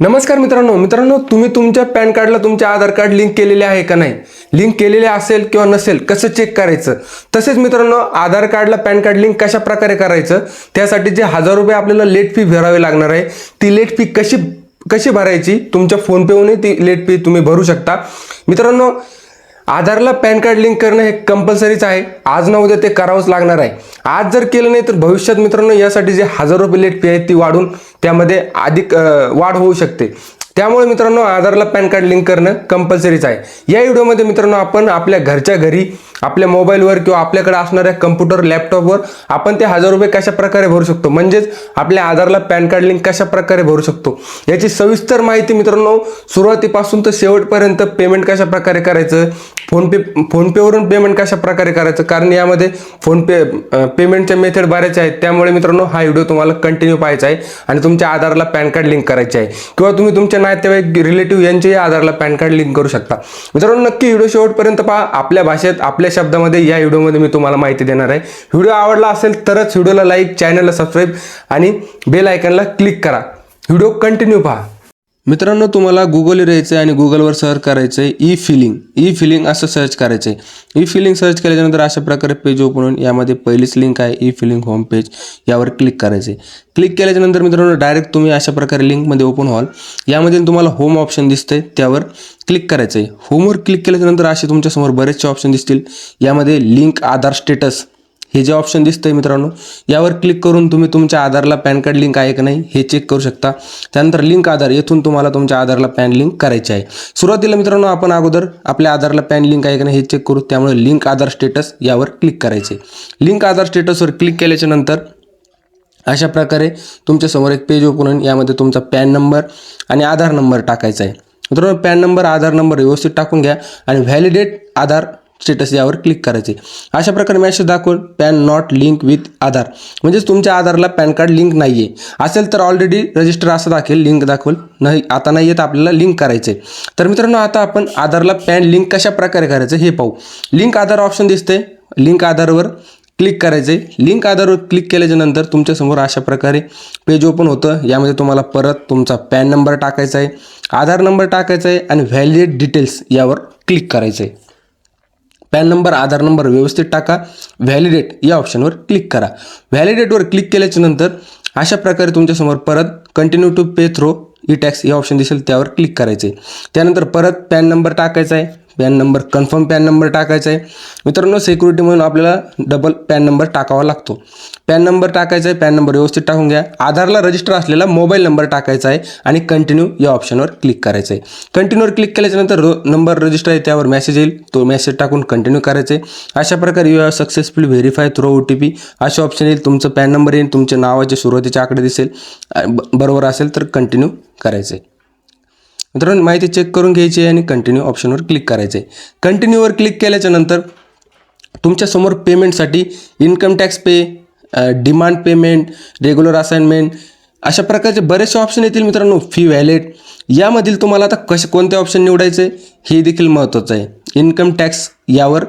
नमस्कार मित्रांनो मित्रांनो तुम्ही तुमच्या पॅन कार्डला तुमचे आधार कार्ड लिंक केलेले आहे का नाही? लिंक केलेले असेल किंवा नसेल कसं चेक करायचं? तसेच मित्रांनो आधार कार्डला पॅन कार्ड लिंक कशा प्रकारे करायचं? त्यासाठी जे हजार रुपये आपल्याला लेट फी भरावी लागणार आहे ती लेट फी कशी कशी भरायची? तुमच्या फोनपेहूनही ती लेट फी तुम्ही भरू शकता. मित्रांनो आधारला पॅन कार्ड लिंक करणं हे कंपल्सरीच आहे. आज ना उद्या ते करावंच लागणार आहे. आज जर केलं नाही तर भविष्यात मित्रांनो यासाठी जे हजार रुपये लेट फी आहे ती वाढून त्यामध्ये अधिक वाढ होऊ शकते. त्यामुळे मित्रांनो आधारला पॅन कार्ड लिंक करणं कंपल्सरीच आहे. या व्हिडिओमध्ये मित्रांनो आपण आपल्या घरच्या घरी आपल्या मोबाईलवर किंवा आपल्याकडे असणाऱ्या कम्प्युटर लॅपटॉपवर आपण ते हजार रुपये कशा प्रकारे भरू शकतो? म्हणजेच आपल्या आधारला पॅन कार्ड लिंक कशा प्रकारे भरू शकतो? याची सविस्तर माहिती मित्रांनो सुरुवातीपासून तर शेवटपर्यंत पेमेंट कशा प्रकारे करायचं? फोनपे फोनपेवरून पेमेंट कशा प्रकारे करायचं? कारण यामध्ये फोनपे पेमेंटच्या मेथड बऱ्याच आहेत. त्यामुळे मित्रांनो हा व्हिडिओ तुम्हाला कंटिन्यू पाहायचा आहे आणि तुमच्या आधारला पॅन कार्ड लिंक करायचे आहे. किंवा तुम्ही तुमच्या नातेवाईक रिलेटिव्ह यांच्याही आधारला पॅन कार्ड लिंक करू शकता. मित्रांनो नक्की व्हिडिओ शेवटपर्यंत पहा. आपल्या भाषेत आपल्या शब्दामध्ये या व्हिडिओमध्ये मी तुम्हाला माहिती देणार आहे. व्हिडिओ आवडला असेल तरच व्हिडिओला लाईक चॅनलला सबस्क्राईब आणि बेल आयकनला क्लिक करा. व्हिडिओ कंटिन्यू पहा. मित्रांनो तुम्हाला गुगल यायचं आहे आणि गुगलवर सर्च करायचं आहे ई फिलिंग ई फिलिंग असं सर्च करायचं आहे ई फिलिंग सर्च केल्याच्यानंतर अशा प्रकारे पेज ओपन होऊन यामध्ये पहिलीच लिंक आहे ई फिलिंग होम पेज यावर क्लिक करायचे क्लिक केल्याच्यानंतर मित्रांनो डायरेक्ट तुम्ही अशा प्रकारे लिंकमध्ये ओपन व्हाल. यामध्ये तुम्हाला होम ऑप्शन दिसतंय. त्यावर क्लिक करायचं आहे होमवर क्लिक केल्याच्यानंतर असे तुमच्यासमोर बरेचसे ऑप्शन दिसतील. यामध्ये लिंक आधार स्टेटस हे जे ऑप्शन दिसतंय मित्रांनो यावर क्लिक करून तुम्ही तुमच्या आधारला पॅन कार्ड लिंक आहे का नाही हे चेक करू शकता. त्यानंतर लिंक आधार येथून तुम्हाला तुमच्या आधारला पॅन लिंक करायचे आहे. सुरुवातीला मित्रांनो आपण अगोदर आपल्या आधारला पॅन लिंक आहे का नाही हे चेक करू. त्यामुळे लिंक आधार स्टेटस यावर क्लिक करायचे. लिंक आधार स्टेटसवर क्लिक केल्याच्यानंतर अशा प्रकारे तुमच्यासमोर एक पेज ओपन होईल. यामध्ये तुमचा पॅन नंबर आणि आधार नंबर टाकायचा आहे. मित्रांनो पॅन नंबर आधार नंबर व्यवस्थित टाकून घ्या आणि व्हॅलिडेट आधार स्टेटस यावर क्लिक करायचे. अशा प्रकारे मॅसेज दाखवून PAN not link with Aadhaar. म्हणजेच तुमच्या आधारला पॅन कार्ड लिंक नाही आहे असेल तर ऑलरेडी रजिस्टर असं दाखवेल लिंक दाखवेल. नाही आता नाही येत आपल्याला लिंक करायचे तर मित्रांनो आता आपण आधारला पॅन लिंक कशा प्रकारे करायचं हे पाहू. लिंक आधार ऑप्शन दिसते लिंक आधारवर क्लिक करायचे लिंक आधारवर क्लिक केल्याच्यानंतर तुमच्यासमोर अशा प्रकारे पेज ओपन होतं. यामध्ये तुम्हाला परत तुमचा पॅन नंबर टाकायचा आहे. आधार नंबर टाकायचा आहे आणि व्हॅलिड डिटेल्स यावर क्लिक करायचं आहे पॅन नंबर आधार नंबर व्यवस्थित टाका. व्हॅलिडेट या ऑप्शनवर क्लिक करा. व्हॅलिडेटवर क्लिक केल्याच्यानंतर अशा प्रकारे तुमच्यासमोर परत continue to pay through e tax या ऑप्शन दिसेल त्यावर क्लिक करायचे त्यानंतर परत पॅन नंबर टाकायचा आहे PAN number confirm PAN number टाकायचा आहे. मित्रांनो सिक्युरिटी म्हणून आपल्याला डबल पॅन नंबर टाकावा लागतो. पॅन नंबर टाकायचा आहे पॅन नंबर व्यवस्थित टाकून घ्या. आधारला रजिस्टर असलेला मोबाईल नंबर टाकायचा आहे आणि कंटिन्यू या ऑप्शनवर क्लिक करायचं आहे. कंटिन्यूवर क्लिक केल्याच्यानंतर रो नंबर रजिस्टर आहे त्यावर मेसेज येईल. तो मेसेज टाकून कंटिन्यू करायचं आहे. अशा प्रकारे you are successful verify through O T P असे ऑप्शन येईल. तुमचं पॅन नंबर येईल तुमच्या नावाचे सुरुवातीचे आकडे दिसेल. ब- बरोबर असेल तर कंटिन्यू करायचं आहे. मित्रांनो माहिती चेक करून घ्यायची आहे आणि कंटिन्यू ऑप्शनवर क्लिक करायचं आहे कंटिन्यूवर क्लिक केल्याच्यानंतर तुमच्यासमोर पेमेंटसाठी income tax pay demand payment regular assignment अशा प्रकारचे बरेचसे ऑप्शन येतील मित्रांनो फी व्हॅलेट यामधील तुम्हाला आता कसे कोणते ऑप्शन निवडायचे? हे देखील महत्त्वाचं आहे. इन्कम टॅक्स यावर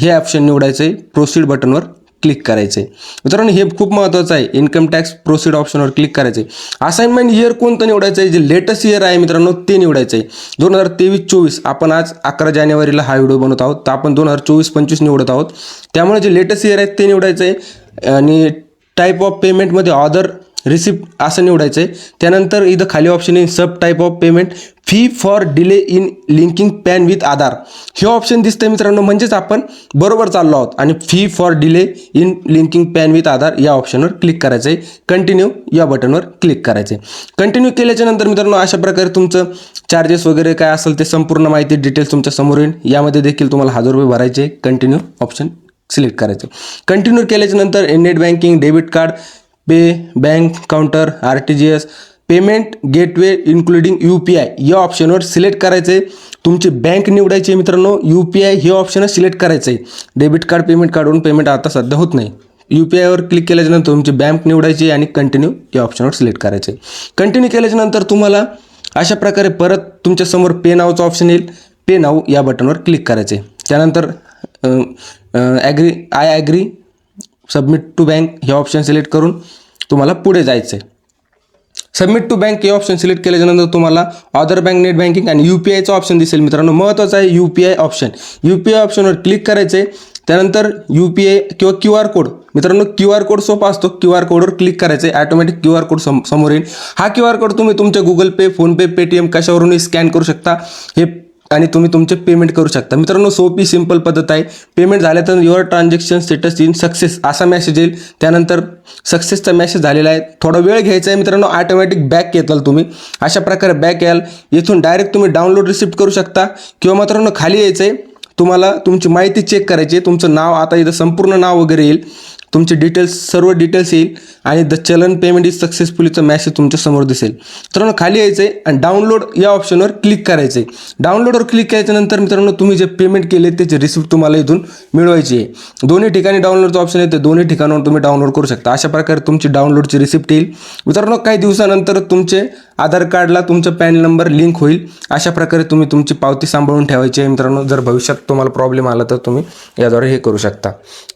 हे ऑप्शन निवडायचं आहे प्रोसीड बटनवर क्लिक करायचे. मित्रांनो हे खूप महत्त्वाचं आहे. इन्कम टॅक्स प्रोसीड ऑप्शनवर क्लिक करायचे. असाइनमेंट इयर कोणतं निवडायचं आहे? जे लेटेस्ट इयर आहे मित्रांनो ते निवडायचं आहे. दोन हजार तेवीस चोवीस आपण आज अकरा जानेवारीला हा व्हिडिओ बनवत आहोत. तर आपण दोन हजार चोवीस पंचवीस निवडत आहोत. त्यामुळे जे लेटेस्ट इयर आहे ते निवडायचं आहे. आणि टाईप ऑफ पेमेंटमध्ये ऑदर रिसिप्ट असं निवडायचं आहे. त्यानंतर इथं खाली ऑप्शन आहे sub type of payment fee for delay in linking PAN with Aadhaar हे ऑप्शन दिसतं मित्रांनो म्हणजेच आपण बरोबर चाललो आहोत. आणि fee for delay in linking PAN with Aadhaar या ऑप्शनवर क्लिक करायचं आहे कंटिन्यू या बटनवर क्लिक करायचं आहे कंटिन्यू केल्याच्यानंतर मित्रांनो अशा प्रकारे तुमचं चार्जेस वगैरे काय असेल ते संपूर्ण माहिती डिटेल्स तुमच्यासमोर येईल. यामध्ये देखील तुम्हाला हजार रुपये भरायचे कंटिन्यू ऑप्शन सिलेक्ट करायचं. कंटिन्यू केल्याच्यानंतर net banking debit card pay bank counter R T G S payment gateway including U P I या ऑप्शनवर सिलेक्ट करायचं आहे तुमची बँक निवडायची आहे मित्रांनो यू पी आय हे ऑप्शन सिलेक्ट करायचं आहे डेबिट कार्ड पेमेंट कार्डवरून पेमेंट आता सध्या होत नाही. यू पी आयवर क्लिक केल्याच्यानंतर तुमची बँक निवडायची आहे आणि कंटिन्यू या ऑप्शनवर सिलेक्ट करायचं आहे कंटिन्यू केल्याच्यानंतर तुम्हाला अशा प्रकारे परत तुमच्यासमोर पे नावचं ऑप्शन येईल. पे नाव या बटनवर क्लिक करायचे त्यानंतर agree I agree submit to bank हे ऑप्शन सिलेक्ट करून तुम्हाला पुढे जायचं आहे सबमिट टू बँक हे ऑप्शन सिलेक्ट केल्याच्यानंतर तुम्हाला अदर बँक नेट बँकिंग आणि यू पी आयचं ऑप्शन दिसेल. मित्रांनो महत्त्वाचं आहे U P I option U P I ऑप्शनवर क्लिक करायचं आहे त्यानंतर यू पी आय किंवा क्यू आर कोड मित्रांनो क्यू आर कोड सोपा असतो. क्यू आर कोडवर क्लिक करायचं आहे ॲटोमॅटिक क्यू आर कोड सम समोर येईल. हा क्यू आर कोड तुम्ही तुमच्या गुगल पे फोनपे पेटीएम कशावरूनही स्कॅन करू शकता. हे आणि तुम्ही तुमचे पेमेंट करू शकता. मित्रांनो सोपी सिंपल पद्धत आहे. पेमेंट झाल्यानंतर your transaction status in success असा मेसेज येईल. त्यानंतर सक्सेसचा मेसेज झालेला आहे. थोडा वेळ घ्यायचा आहे मित्रांनो ऑटोमॅटिक बॅक येताल तुम्ही. अशा प्रकारे बॅक याल. इथून डायरेक्ट तुम्ही डाउनलोड रिसिप्ट करू शकता. किंवा मित्रांनो खाली यायचं आहे. तुम्हाला तुमची माहिती चेक करायची आहे. तुमचं नाव आता इथं संपूर्ण नाव वगैरे येईल. तुमचे डिटेल्स सर्व डिटेल्स येईल. आणि द चलन पेमेंट इज सक्सेसफुलीचं मॅसेज तुमच्यासमोर दिसेल. मित्रांनो खाली यायचं आहे आणि डाउनलोड या ऑप्शनवर क्लिक करायचं आहे डाउनलोडवर क्लिक केल्याच्यानंतर मित्रांनो तुम्ही जे पेमेंट केले त्याची रिसिप्ट तुम्हाला इथून मिळवायची आहे. दोन्ही ठिकाणी डाउनलोडचं ऑप्शन आहे ते दोन्ही ठिकाणावर तुम्ही डाउनलोड करू शकता. अशा प्रकारे तुमची डाउनलोडची रिसिप्ट येईल. मित्रांनो काही दिवसानंतर तुमचे आधार कार्डला तुमचा पॅन नंबर लिंक होईल. अशा प्रकारे तुम्ही तुमची पावती सांभाळून ठेवायची आहे. मित्रांनो जर भविष्यात तुम्हाला प्रॉब्लेम आला तर तुम्ही याद्वारे हे करू शकता.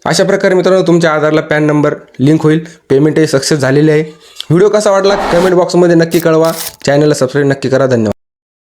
अशा प्रकारे मित्रांनो तुमच्या आधारला पॅन नंबर लिंक होईल. पेमेंट पेमेंटही सक्सेस झालेले आहे. व्हिडिओ कसा वाटला? कमेंट बॉक्समध्ये नक्की कळवा. चॅनलला सबस्क्राईब नक्की करा. धन्यवाद.